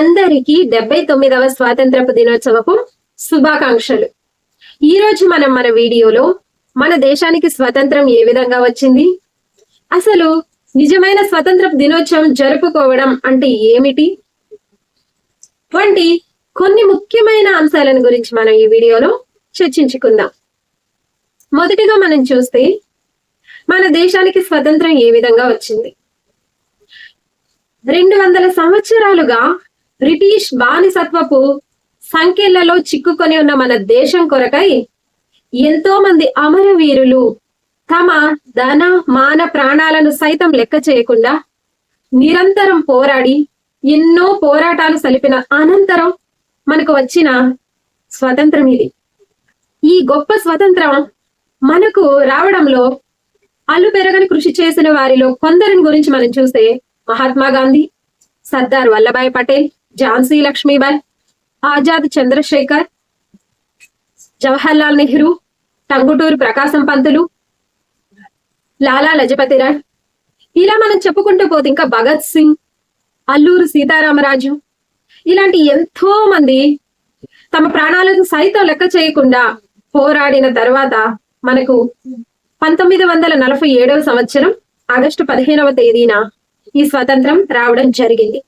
అందరికీ డెబ్బై తొమ్మిదవ స్వాతంత్రపు దినోత్సవపు శుభాకాంక్షలు. ఈ రోజు మనం మన వీడియోలో మన దేశానికి స్వతంత్రం ఏ విధంగా వచ్చింది? అసలు నిజమైన స్వతంత్ర దినోత్సవం జరుపుకోవడం అంటే ఏమిటి? వంటి కొన్ని ముఖ్యమైన అంశాలను గురించి మనం ఈ వీడియోలో చర్చించుకుందాం. మొదటిగా మనం చూస్తే మన దేశానికి స్వతంత్రం ఏ విధంగా వచ్చింది? రెండు వందల సంవత్సరాలుగా బ్రిటిష్ బానిసత్వపు సంఖ్యలలో చిక్కుకొని ఉన్న మన దేశం కొరకై ఎంతో మంది అమరవీరులు తమ ధన మాన ప్రాణాలను సైతం లెక్క చేయకుండా నిరంతరం పోరాడి ఎన్నో పోరాటాలు సలిపిన అనంతరం మనకు వచ్చిన స్వతంత్రం ఇది. ఈ గొప్ప స్వతంత్రం మనకు రావడంలో అల్లు పెరగని కృషి చేసిన వారిలో కొందరిని గురించి మనం చూస్తే మహాత్మా గాంధీ సర్దార్ వల్లభాయ్ పటేల్ ఝాన్సీ లక్ష్మీబాయ్ ఆజాద్ చంద్రశేఖర్ జవహర్లాల్ నెహ్రూ టంగుటూరు ప్రకాశం పంతులు లాలా లజపతి రాయ్. ఇలా మనం చెప్పుకుంటూ పోతే ఇంకా భగత్ సింగ్ అల్లూరు సీతారామరాజు ఇలాంటి ఎంతో మంది తమ ప్రాణాలను సైతం లెక్క చేయకుండా పోరాడిన తర్వాత మనకు పంతొమ్మిది వందల నలభై ఏడవ సంవత్సరం ఆగస్టు పదిహేనవ తేదీన ఈ స్వతంత్రం రావడం జరిగింది.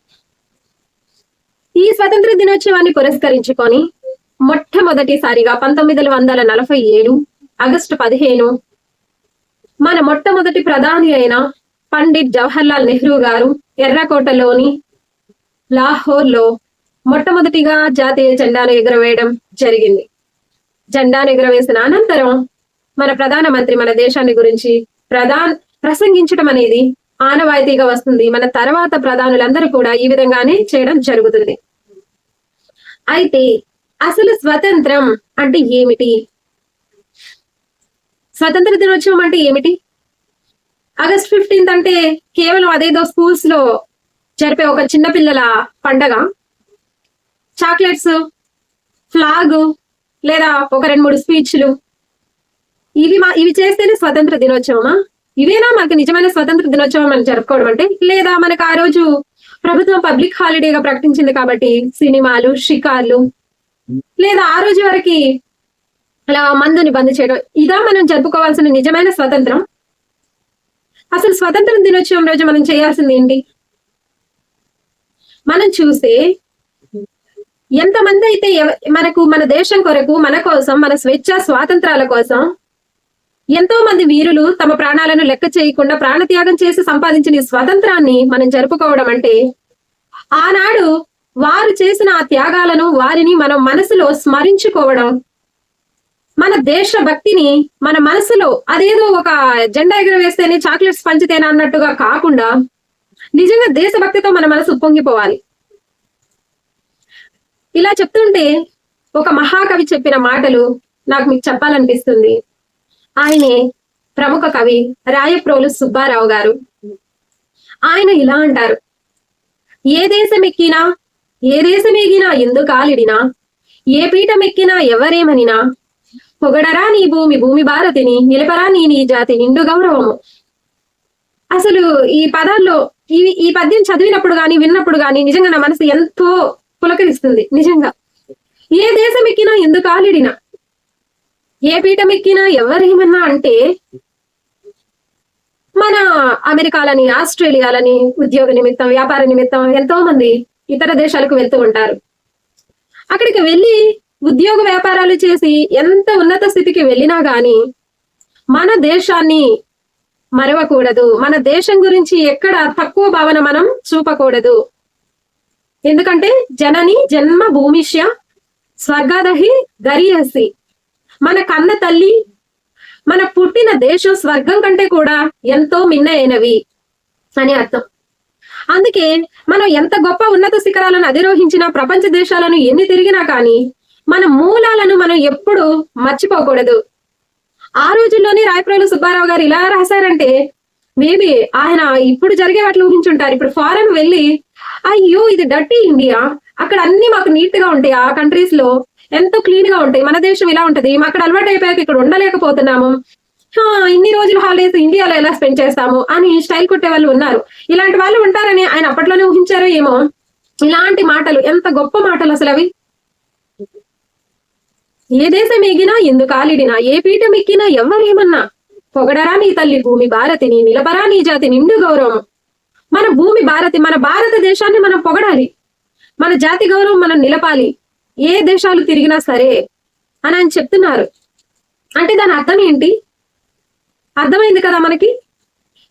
ఈ స్వతంత్ర దినోత్సవాన్ని పురస్కరించుకొని మొట్టమొదటిసారిగా పంతొమ్మిది వందల నలభై ఏడు ఆగస్టు పదిహేను మన మొట్టమొదటి ప్రధాని అయిన పండిట్ జవహర్లాల్ నెహ్రూ గారు ఎర్రకోటలోని లాహోర్లో మొట్టమొదటిగా జాతీయ జెండాను ఎగురవేయడం జరిగింది. జెండాను ఎగురవేసిన అనంతరం మన ప్రధానమంత్రి మన దేశాన్ని గురించి ప్రధాన్ ప్రసంగించడం అనేది ఆనవాయితీగా వస్తుంది. మన తర్వాత ప్రధానులందరూ కూడా ఈ విధంగానే చేయడం జరుగుతుంది. అయితే అసలు స్వతంత్రం అంటే ఏమిటి? స్వతంత్ర దినోత్సవం అంటే ఏమిటి? ఆగస్ట్ ఫిఫ్టీన్త్ అంటే కేవలం అదేదో స్కూల్స్లో జరిపే ఒక చిన్న పిల్లల పండగ. చాక్లెట్స్ ఫ్లాగ్ లేదా ఒక రెండు మూడు స్పీచ్లు. ఇవి మా ఇవి చేస్తేనే స్వతంత్ర దినోత్సవమా? ఇదేనా మనకు నిజమైన స్వతంత్ర దినోత్సవం మనం జరుపుకోవడం అంటే? లేదా మనకు ఆ రోజు ప్రభుత్వం పబ్లిక్ హాలిడేగా ప్రకటించింది కాబట్టి సినిమాలు షికార్లు లేదా ఆ రోజు వరకు అలా మందుని బంద్ చేయడం ఇదా మనం జరుపుకోవాల్సిన నిజమైన స్వతంత్రం? అసలు స్వతంత్ర దినోత్సవం రోజు మనం చేయాల్సింది ఏంటి? మనం చూస్తే ఎంతమంది అయితే మనకు మన దేశం కొరకు మన కోసం మన స్వేచ్ఛ స్వాతంత్రాల కోసం ఎంతో మంది వీరులు తమ ప్రాణాలను లెక్క చేయకుండా ప్రాణత్యాగం చేసి సంపాదించిన స్వతంత్రాన్ని మనం జరుపుకోవడం అంటే ఆనాడు వారు చేసిన ఆ త్యాగాలను వారిని మనం మనసులో స్మరించుకోవడం మన దేశ భక్తిని మన మనసులో అదేదో ఒక జెండా ఎగరవేస్తేనే చాక్లెట్స్ పంచితేనే అన్నట్టుగా కాకుండా నిజంగా దేశభక్తితో మన మనసు పొంగిపోవాలి ఇలా చెప్తుంటే ఒక మహాకవి చెప్పిన మాటలు నాకు మీకు చెప్పాలనిపిస్తుంది. ఆయనే ప్రముఖ కవి రాయప్రోలు సుబ్బారావు గారు. ఆయన ఇలా అంటారు. ఏ దేశం ఎక్కినా ఏ దేశం ఎగినా ఎందుకాలిడినా ఏ పీఠం ఎక్కినా ఎవరేమనినా పొగడరా నీ భూమి భూమి భారతిని నిలపరా నీ నీ జాతి నిండు గౌరవము. అసలు ఈ పదాల్లో ఈ ఈ పద్యం చదివినప్పుడు గాని విన్నప్పుడు గాని నిజంగా నా మనసు ఎంతో పులకరిస్తుంది నిజంగా. ఏ దేశం ఎక్కినా ఎందుకు ఆలిడినా ఏ పీఠం ఎక్కినా ఎవరేమన్నా అంటే మన అమెరికాలని ఆస్ట్రేలియాలని ఉద్యోగ నిమిత్తం వ్యాపార నిమిత్తం ఎంతో మంది ఇతర దేశాలకు వెళ్తూ ఉంటారు. అక్కడికి వెళ్ళి ఉద్యోగ వ్యాపారాలు చేసి ఎంత ఉన్నత స్థితికి వెళ్ళినా గాని మన దేశాన్ని మరవకూడదు. మన దేశం గురించి ఎక్కడ తక్కువ భావన మనం చూపకూడదు. ఎందుకంటే జనని జన్మ భూమిష్య స్వర్గాదహి గరియసి మన కన్న తల్లి మన పుట్టిన దేశం స్వర్గం కంటే కూడా ఎంతో మిన్నైనవి అని అర్థం. అందుకే మనం ఎంత గొప్ప ఉన్నత శిఖరాలను అధిరోహించిన ప్రపంచ దేశాలను ఎన్ని తిరిగినా కానీ మన మూలాలను మనం ఎప్పుడు మర్చిపోకూడదు. ఆ రోజుల్లోనే రాయప్రోలు సుబ్బారావు గారు ఇలా రాశారంటే మేబీ ఆయన ఇప్పుడు జరిగే వాటిని ఊహించుంటారు. ఇప్పుడు ఫారెన్ వెళ్ళి అయ్యో ఇది డర్టీ ఇండియా. అక్కడ అన్ని మాకు నీట్గా ఉంటాయి. ఆ కంట్రీస్లో ఎంతో క్లీన్గా ఉంటాయి. మన దేశం ఇలా ఉంటది. అక్కడ అలవాటు అయిపోయాక ఇక్కడ ఉండలేకపోతున్నాము. ఇన్ని రోజులు హాలిడేస్ ఇండియాలో ఎలా స్పెండ్ చేస్తాము అని స్టైల్ కొట్టే వాళ్ళు ఉన్నారు. ఇలాంటి వాళ్ళు ఉంటారని ఆయన అప్పట్లోనే ఊహించారో ఏమో. ఇలాంటి మాటలు ఎంత గొప్ప మాటలు అసలు అవి. ఏ దేశం ఎగినా ఎందుకు ఆలిడినా ఏ పీఠం ఎక్కినా ఎవరేమన్నా పొగడరా నీ తల్లి భూమి భారతిని నిలబరా నీ జాతి నిండు గౌరవం. మన భూమి భారతి మన భారతదేశాన్ని మనం పొగడాలి. మన జాతి గౌరవం మనం నిలపాలి. ఏ దేశాలు తిరిగినా సరే అని ఆయన చెప్తున్నారు. అంటే దాని అర్థం ఏంటి? అర్థమైంది కదా మనకి?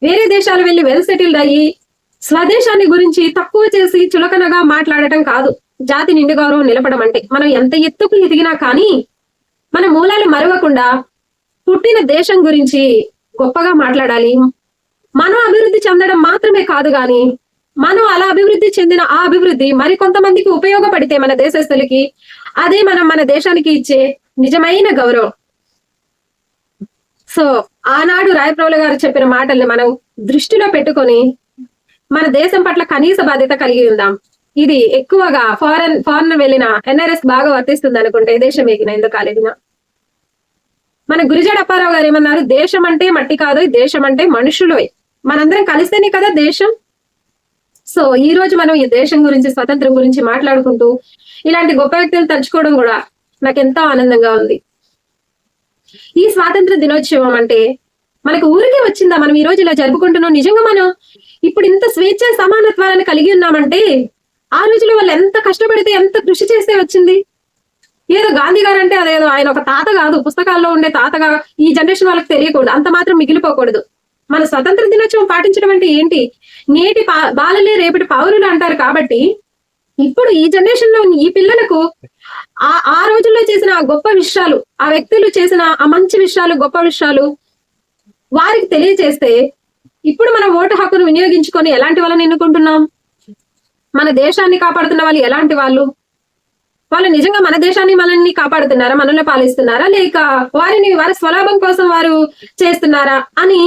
వేరే దేశాలు వెళ్ళి వెల్ సెటిల్డ్ అయ్యి స్వదేశాన్ని గురించి తక్కువ చేసి చులకనగా మాట్లాడటం కాదు. జాతి నిండు గౌరవం నిలపడం అంటే మనం ఎంత ఎత్తుకు ఎదిగినా కానీ మన మూలాలు మరవకుండా పుట్టిన దేశం గురించి గొప్పగా మాట్లాడాలి. మనం అభివృద్ధి చెందడం మాత్రమే కాదు కానీ మనం అలా అభివృద్ధి చెందిన ఆ అభివృద్ధి మరి కొంతమందికి ఉపయోగపడితే మన దేశస్తులకి అదే మనం మన దేశానికి ఇచ్చే నిజమైన గౌరవం. సో ఆనాడు రాయప్రౌల గారు చెప్పిన మాటల్ని మనం దృష్టిలో పెట్టుకొని మన దేశం పట్ల కనీస బాధ్యత కలిగి ఉందాం. ఇది ఎక్కువగా ఫారెన్ ఫారెన్ వెళ్ళిన ఎన్ఆర్ఎస్ బాగా వర్తిస్తుంది అనుకుంటే దేశం ఎగిన ఎందుకు కాలేదినా? మన గురిజాడ అప్పారావు గారు ఏమన్నారు? దేశం అంటే మట్టి కాదు దేశం అంటే మనుషులు. మనందరం కలిస్తేనే కదా దేశం. సో ఈ రోజు మనం ఈ దేశం గురించి స్వతంత్రం గురించి మాట్లాడుకుంటూ ఇలాంటి గొప్ప వ్యక్తులు తలుచుకోవడం కూడా నాకు ఎంతో ఆనందంగా ఉంది. ఈ స్వాతంత్ర దినోత్సవం అంటే మనకు ఊరికే వచ్చిందా? మనం ఈ రోజు ఇలా జరుపుకుంటున్నాం. నిజంగా మనం ఇప్పుడు ఇంత స్వేచ్ఛ సమానత్వాలను కలిగి ఉన్నామంటే ఆ రోజులో వాళ్ళు ఎంత కష్టపడితే ఎంత కృషి చేస్తే వచ్చింది? ఏదో గాంధీ గారు అంటే అదేదో ఆయన ఒక తాత కాదు. పుస్తకాల్లో ఉండే తాతగా ఈ జనరేషన్ వాళ్ళకి తెలియకూడదు. అంత మాత్రం మిగిలిపోకూడదు. మన స్వతంత్ర దినోత్సవం పాటించడం అంటే ఏంటి? నేటి పా- బాలలే రేపటి పౌరులు అంటారు కాబట్టి ఇప్పుడు ఈ జనరేషన్లో ఈ పిల్లలకు ఆ ఆ రోజుల్లో చేసిన ఆ గొప్ప విషయాలు ఆ వ్యక్తులు చేసిన ఆ మంచి విషయాలు గొప్ప విషయాలు వారికి తెలియజేస్తే ఇప్పుడు మనం ఓటు హక్కును వినియోగించుకొని ఎలాంటి వాళ్ళని ఎన్నుకుంటున్నాం? మన దేశాన్ని కాపాడుతున్న వాళ్ళు ఎలాంటి వాళ్ళు? వాళ్ళు నిజంగా మన దేశాన్ని మనల్ని కాపాడుతున్నారా? మనల్ని పాలిస్తున్నారా? లేక వారిని వారి స్వలాభం కోసం వారు చేస్తున్నారా? అని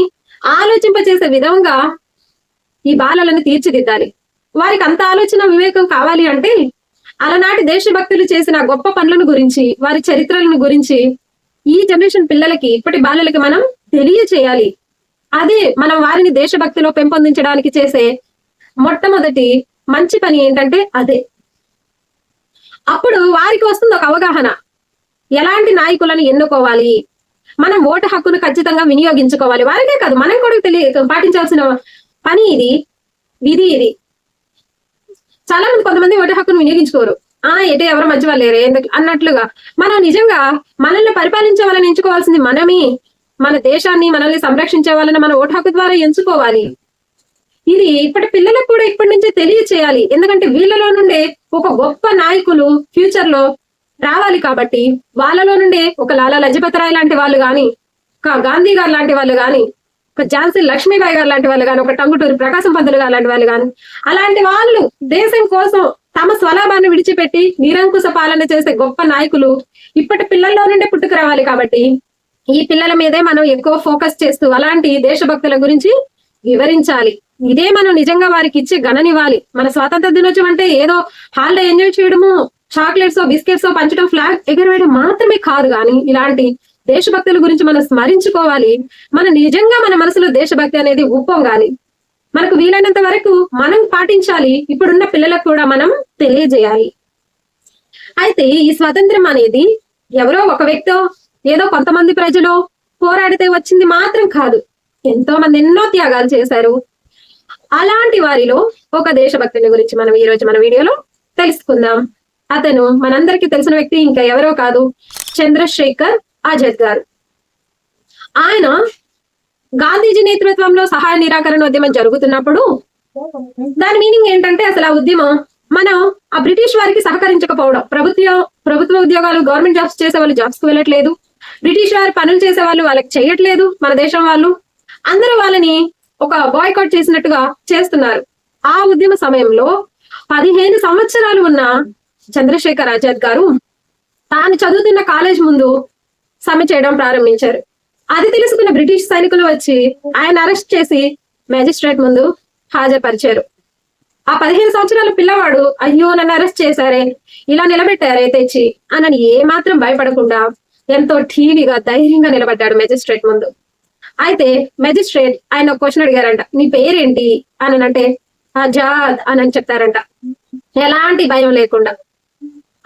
ఆలోచింపచేసే విధంగా ఈ బాలలను తీర్చిదిద్దాలి. వారికి అంత ఆలోచన వివేకం కావాలి అంటే అలనాటి దేశభక్తులు చేసిన గొప్ప పనులను గురించి వారి చరిత్రలను గురించి ఈ జనరేషన్ పిల్లలకి ఇప్పటి బాలలకి మనం తెలియచేయాలి. అదే మనం వారిని దేశభక్తిలో పెంపొందించడానికి చేసే మొట్టమొదటి మంచి పని ఏంటంటే అదే. అప్పుడు వారికి వస్తుంది ఒక అవగాహన. ఎలాంటి నాయకులను ఎన్నుకోవాలి? మనం ఓటు హక్కును ఖచ్చితంగా వినియోగించుకోవాలి. వారికే కాదు మనం కూడా తెలియ పాటించాల్సిన పని ఇది విధి ఇది. చాలా మంది కొంతమంది ఓటు హక్కును వినియోగించుకోరు. ఆ ఎటు ఎవరు మంచి వాళ్ళు లేరు. ఎందుకు? అన్నట్లుగా మనం నిజంగా మనల్ని పరిపాలించే వాళ్ళని ఎంచుకోవాల్సింది మనమే. మన దేశాన్ని మనల్ని సంరక్షించే వాళ్ళని మన ఓటు హక్కు ద్వారా ఎంచుకోవాలి. ఇది ఇప్పటి పిల్లలకు కూడా ఇప్పటి నుంచే తెలియచేయాలి. ఎందుకంటే వీళ్ళలో నుండే ఒక గొప్ప నాయకులు ఫ్యూచర్లో రావాలి కాబట్టి వాళ్ళలో నుండే ఒక లాలా లజపతి రాయ్ లాంటి వాళ్ళు కానీ ఒక గాంధీ గారు లాంటి వాళ్ళు కానీ ఒక ఝాన్సీ లక్ష్మీబాయి గారు లాంటి వాళ్ళు గాని ఒక టంగుటూరి ప్రకాశం పంతులు గారు లాంటి వాళ్ళు కానీ అలాంటి వాళ్ళు దేశం కోసం తమ స్వలాభాన్ని విడిచిపెట్టి నిరంకుశ పాలన చేసే గొప్ప నాయకులు ఇప్పటి పిల్లల్లో నుండే పుట్టుకు రావాలి కాబట్టి ఈ పిల్లల మీదే మనం ఎక్కువ ఫోకస్ చేస్తూ అలాంటి దేశభక్తుల గురించి వివరించాలి. ఇదే మనం నిజంగా వారికి ఇచ్చే గణనివ్వాలి మన స్వాతంత్ర దినోత్సవం అంటే ఏదో హాలిడే ఎంజాయ్ చేయడము చాక్లెట్స్ బిస్కెట్స్ పంచడం ఫ్లాగ్ ఎగరవేయడం మాత్రమే కాదు కానీ ఇలాంటి దేశభక్తుల గురించి మనం స్మరించుకోవాలి. మన నిజంగా మన మనసులో దేశభక్తి అనేది ఉప్పొంగాలి మనకు వీలైనంత వరకు మనం పాటించాలి. ఇప్పుడున్న పిల్లలకు కూడా మనం తెలియజేయాలి. అయితే ఈ స్వాతంత్రం అనేది ఎవరో ఒక వ్యక్తో ఏదో కొంతమంది ప్రజలు పోరాడితే వచ్చింది మాత్రం కాదు. ఎంతో మంది ఎన్నో త్యాగాలు చేశారు. అలాంటి వారిలో ఒక దేశభక్తుని గురించి మనం ఈ రోజు మన వీడియోలో తెలుసుకుందాం. అతను మనందరికీ తెలిసిన వ్యక్తి ఇంకా ఎవరో కాదు చంద్రశేఖర్ ఆజాద్ గారు. ఆయన గాంధీజీ నేతృత్వంలో సహాయ నిరాకరణ ఉద్యమం జరుగుతున్నప్పుడు దాని మీనింగ్ ఏంటంటే అసలు ఆ ఉద్యమం మనం ఆ బ్రిటిష్ వారికి సహకరించకపోవడం. ప్రభుత్వ ప్రభుత్వ ఉద్యోగాలు గవర్నమెంట్ జాబ్స్ చేసే వాళ్ళు జాబ్స్కు వెళ్ళట్లేదు. బ్రిటిష్ వారు పనులు చేసే వాళ్ళు వాళ్ళకి చేయట్లేదు మన దేశం వాళ్ళు. అందరూ వాళ్ళని ఒక బాయ్కౌట్ చేసినట్టుగా చేస్తున్నారు. ఆ ఉద్యమ సమయంలో పదిహేను సంవత్సరాలు ఉన్న చంద్రశేఖర్ ఆజాద్ గారు తాను చదువుతున్న కాలేజ్ ముందు సమ్మె చేయడం ప్రారంభించారు. అది తెలుసుకున్న బ్రిటిష్ సైనికులు వచ్చి ఆయన అరెస్ట్ చేసి మేజిస్ట్రేట్ ముందు హాజరుపరిచారు. ఆ పదిహేను సంవత్సరాల పిల్లవాడు అయ్యో నన్ను అరెస్ట్ చేశారే ఇలా నిలబెట్టారే తెచ్చి అని ఏ మాత్రం భయపడకుండా ఎంతో ఠీవిగా ధైర్యంగా నిలబడ్డాడు మెజిస్ట్రేట్ ముందు. అయితే మెజిస్ట్రేట్ ఆయన ఒక క్వశ్చన్ అడిగారంట నీ పేరేంటి? అని అంటే ఆజాద్ అని అని చెప్తారంట. ఎలాంటి భయం లేకుండా.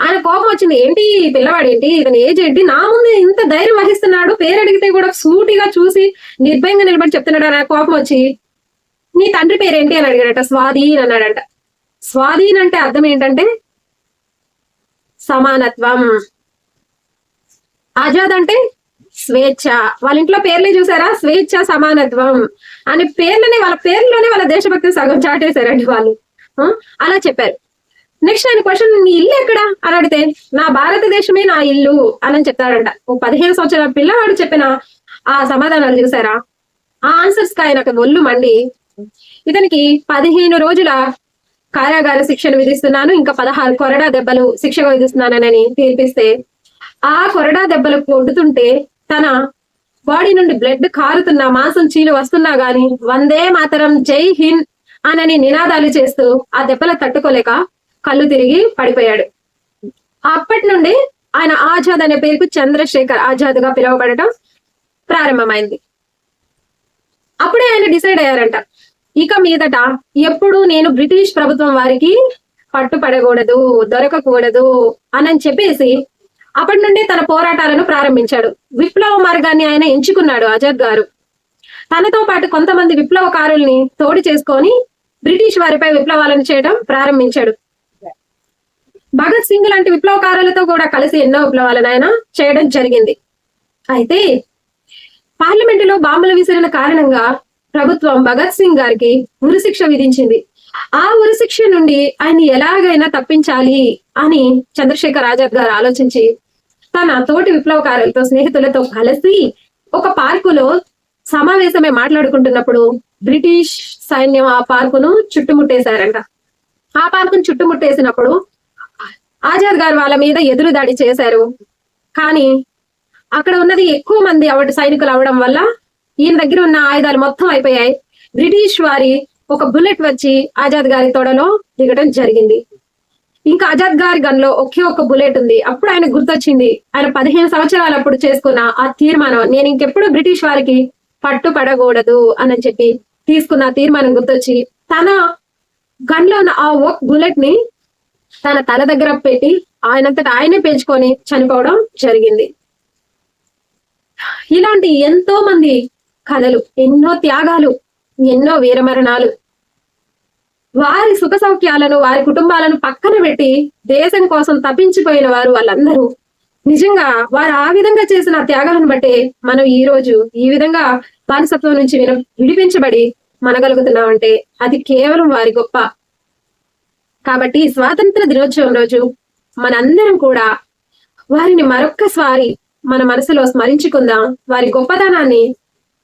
ఆయన కోపం వచ్చింది. ఏంటి పిల్లవాడు ఏంటి? ఇతని ఏజ్ ఏంటి? నా ముందు ఇంత ధైర్యం వహిస్తున్నాడు. పేరు అడిగితే కూడా సూటిగా చూసి నిర్భయంగా నిలబడి చెప్తున్నాడు ఆయన కోపం వచ్చి. నీ తండ్రి పేరేంటి అని అడిగాడట. స్వాధీన్ అన్నాడంట. స్వాధీన్ అంటే అర్థం ఏంటంటే సమానత్వం. ఆజాద్ అంటే స్వేచ్ఛ. వాళ్ళ ఇంట్లో పేర్లే చూసారా? స్వేచ్ఛ సమానత్వం అనే పేర్లని వాళ్ళ పేర్లోనే వాళ్ళ దేశభక్తి సగం చాటేశారండి వాళ్ళు. అలా చెప్పారు. నెక్స్ట్ ఆయన క్వశ్చన్ నీ ఇల్లు ఎక్కడ? అని అడిగితే నా భారతదేశమే నా ఇల్లు అని చెప్తాడంట. ఓ పదిహేను సంవత్సరాల పిల్లవాడు చెప్పిన ఆ సమాధానాలు చూసారా? ఆ ఆన్సర్స్కి ఆయనకు ఒళ్ళు మండి. ఇతనికి పదిహేను రోజుల కారాగార శిక్షను విధిస్తున్నాను ఇంకా పదహారు కొరడా దెబ్బలు శిక్షగా విధిస్తున్నానని తీర్పిస్తే ఆ కొరడా దెబ్బలు కొడుతుంటే తన బాడీ నుండి బ్లడ్ కారుతున్న మాంసం చీలు వస్తున్నా గాని వందే మాతరం జై హింద్ అనని నినాదాలు చేస్తూ ఆ దెబ్బలు తట్టుకోలేక కళ్ళు తిరిగి పడిపోయాడు. అప్పటి నుండి ఆయన ఆజాద్ అనే పేరుకు చంద్రశేఖర్ ఆజాద్గా పిలువబడటం ప్రారంభమైంది. అప్పుడే ఆయన డిసైడ్ అయ్యారంట. ఇక మీదట ఎప్పుడు నేను బ్రిటిష్ ప్రభుత్వం వారికి పట్టుపడకూడదు దొరకకూడదు అని చెప్పేసి అప్పటి నుండి తన పోరాటాలను ప్రారంభించాడు. విప్లవ మార్గాన్ని ఆయన ఎంచుకున్నాడు ఆజాద్ గారు. తనతో పాటు కొంతమంది విప్లవకారుల్ని తోడు చేసుకొని బ్రిటిష్ వారిపై విప్లవాలను చేయడం ప్రారంభించాడు. భగత్ సింగ్ లాంటి విప్లవకారులతో కూడా కలిసి ఎన్నో విప్లవాలను ఆయన చేయడం జరిగింది. అయితే పార్లమెంటులో బాంబులు విసిరిన కారణంగా ప్రభుత్వం భగత్ సింగ్ గారికి ఉరిశిక్ష విధించింది. ఆ ఉరిశిక్ష నుండి ఆయన ఎలాగైనా తప్పించాలి అని చంద్రశేఖర్ ఆజాద్ గారు ఆలోచించి తన తోటి విప్లవకారులతో స్నేహితులతో కలిసి ఒక పార్కులో సమావేశమే మాట్లాడుకుంటున్నప్పుడు బ్రిటిష్ సైన్యం ఆ పార్కును చుట్టుముట్టేశారంట. ఆ పార్కును చుట్టుముట్టేసినప్పుడు ఆజాద్ గారు వాళ్ళ మీద ఎదురు దాడి చేశారు. కానీ అక్కడ ఉన్నది ఎక్కువ మంది అవడ సైనికులు అవడం వల్ల ఈయన దగ్గర ఉన్న ఆయుధాలు మొత్తం అయిపోయాయి. బ్రిటిష్ వారి ఒక బుల్లెట్ వచ్చి ఆజాద్ గారి తొడలో దిగడం జరిగింది. ఇంకా ఆజాద్ గారి గన్లో ఒకే ఒక బుల్లెట్ ఉంది. అప్పుడు ఆయన గుర్తొచ్చింది. ఆయన పదిహేను సంవత్సరాలు అప్పుడు చేసుకున్న ఆ తీర్మానం నేను ఇంకెప్పుడు బ్రిటిష్ వారికి పట్టుపడకూడదు అని చెప్పి తీసుకున్న తీర్మానం గుర్తొచ్చి తన గన్లో ఉన్న ఆ ఒక బుల్లెట్ని తన తల దగ్గర పెట్టి ఆయనంతటా ఆయనే పెంచుకొని చనిపోవడం జరిగింది. ఇలాంటి ఎంతో మంది కథలు ఎన్నో త్యాగాలు ఎన్నో వీరమరణాలు వారి సుఖ సౌఖ్యాలను వారి కుటుంబాలను పక్కన పెట్టి దేశం కోసం తప్పించిపోయిన వారు వాళ్ళందరూ. నిజంగా వారు ఆ విధంగా చేసిన త్యాగాలను బట్టే మనం ఈ రోజు ఈ విధంగా బానిసత్వం నుంచి విన- విడిపించబడి మనగలుగుతున్నామంటే అది కేవలం వారి గొప్ప కాబట్టి స్వాతంత్ర దినోత్సవం రోజు మనందరం కూడా వారిని మరొక్కసారి మన మనసులో స్మరించుకుందాం. వారి గొప్పతనాన్ని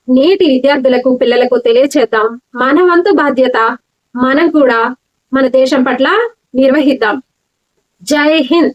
నేటి విద్యార్థులకు పిల్లలకు తెలియచేద్దాం. మన వంతు బాధ్యత మనం కూడా మన దేశం పట్ల నిర్వహిద్దాం. జై హింద్!